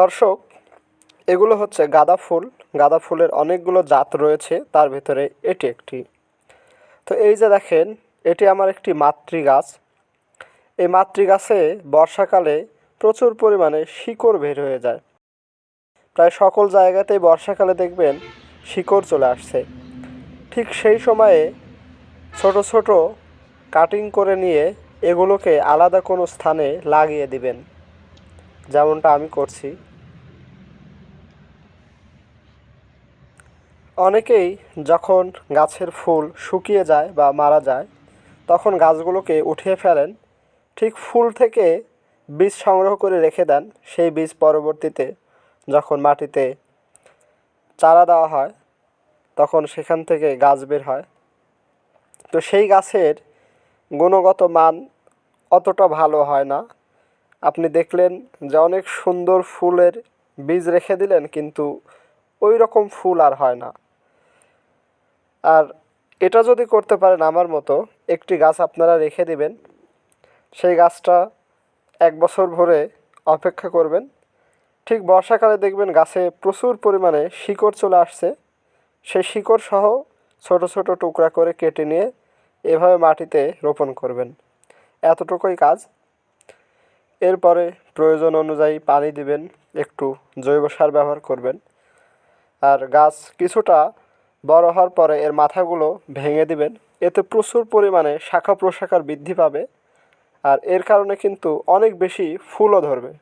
দর্শক, এগুলো হচ্ছে গাঁদা ফুল। গাঁদা ফুলের অনেকগুলো জাত রয়েছে, তার ভিতরে এটি একটি। তো এই যে দেখেন, এটি আমার একটি মাতৃ গাছ এই মাতৃ গাছে বর্ষাকালে প্রচুর পরিমাণে শিকড় বের হয়ে যায়। প্রায় সকল জায়গাতেই বর্ষাকালে দেখবেন শিকড় চলে আসছে। ঠিক সেই সময়ে ছোট ছোট কাটিং করে নিয়ে এগুলোকে আলাদা কোনো স্থানে লাগিয়ে দিবেন। যেমনটা আমি করছি। অনেকেই যখন গাছের ফুল শুকিয়ে যায় বা মারা যায়, তখন গাছগুলোকে উঠিয়ে ফেলেন, ঠিক ফুল থেকে বীজ সংগ্রহ করে রেখে দেন। সেই বীজ পরবর্তীতে যখন মাটিতে চারা দেওয়া হয়, তখন সেখান থেকে গাছ বের হয়। তো সেই গাছের গুণগত মান অতটা ভালো হয় না। আপনি দেখলেন যে অনেক সুন্দর ফুলের বীজ রেখে দিলেন, কিন্তু ওই রকম ফুল আর হয় না। আর এটা যদি করতে পারেন আমার মতো, একটি গাছ আপনারা রেখে দিবেন। সেই গাছটা এক বছর ভরে অপেক্ষা করবেন। ঠিক বর্ষাকালে দেখবেন গাছে প্রচুর পরিমাণে শিকড় চলে আসছে। সেই শিকড় সহ ছোট ছোট টুকরা করে কেটে নিয়ে এভাবে মাটিতে রোপণ করবেন। এতটুকুই কাজ। এরপরে প্রয়োজন অনুযায়ী পানি দিবেন, একটু জৈব সার ব্যবহার করবেন। আর গাছ কিছুটা বড় হওয়ার পরে এর মাথাগুলো ভেঙে দিবেন। এতে প্রচুর পরিমাণে শাখা প্রশাখার বৃদ্ধি পাবে আর এর কারণে কিন্তু অনেক বেশি ফুলও ধরবে।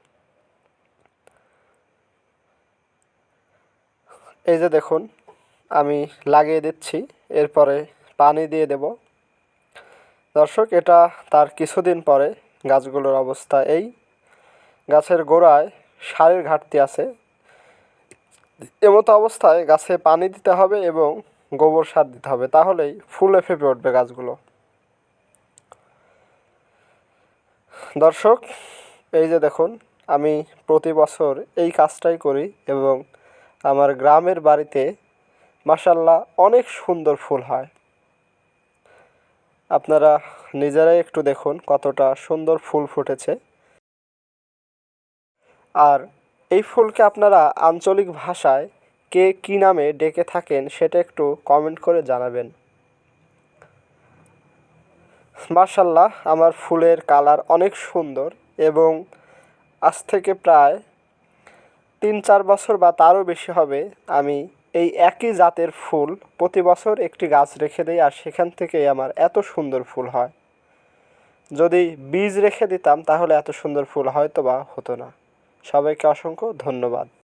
এই যে দেখুন, আমি লাগিয়ে দিচ্ছি, এরপরে পানি দিয়ে দেব। দর্শক, এটা তার কিছুদিন পরে গাছগুলোর অবস্থা এই। গাছের গোড়ায় সারের ঘাটতি আছে। এমতো অবস্থায় গাছে পানি দিতে হবে এবং গোবর সার দিতে হবে, তাহলেই ফুলে ফেপে উঠবে গাছগুলো। দর্শক, এই যে দেখুন, আমি প্রতি বছর এই কাজটাই করি এবং আমার গ্রামের বাড়িতে মাসাল্লাহ অনেক সুন্দর ফুল হয়। আপনারা নিজেরাই একটু দেখুন কতটা সুন্দর ফুল ফুটেছে। আর এই ফুলকে আপনারা আঞ্চলিক ভাষায় কে কী নামে ডেকে থাকেন সেটা একটু কমেন্ট করে জানাবেন। মার্শাল্লাহ আমার ফুলের কালার অনেক সুন্দর এবং আজ থেকে প্রায় তিন চার বছর বা তারও বেশি হবে আমি এই একই জাতের ফুল প্রতি বছর একটি গাছ রেখে দিই আর সেখান থেকেই আমার এত সুন্দর ফুল হয়। যদি বীজ রেখে দিতাম, তাহলে এত সুন্দর ফুল হয়তো বা হতো না। সবাইকে অসংখ্য ধন্যবাদ।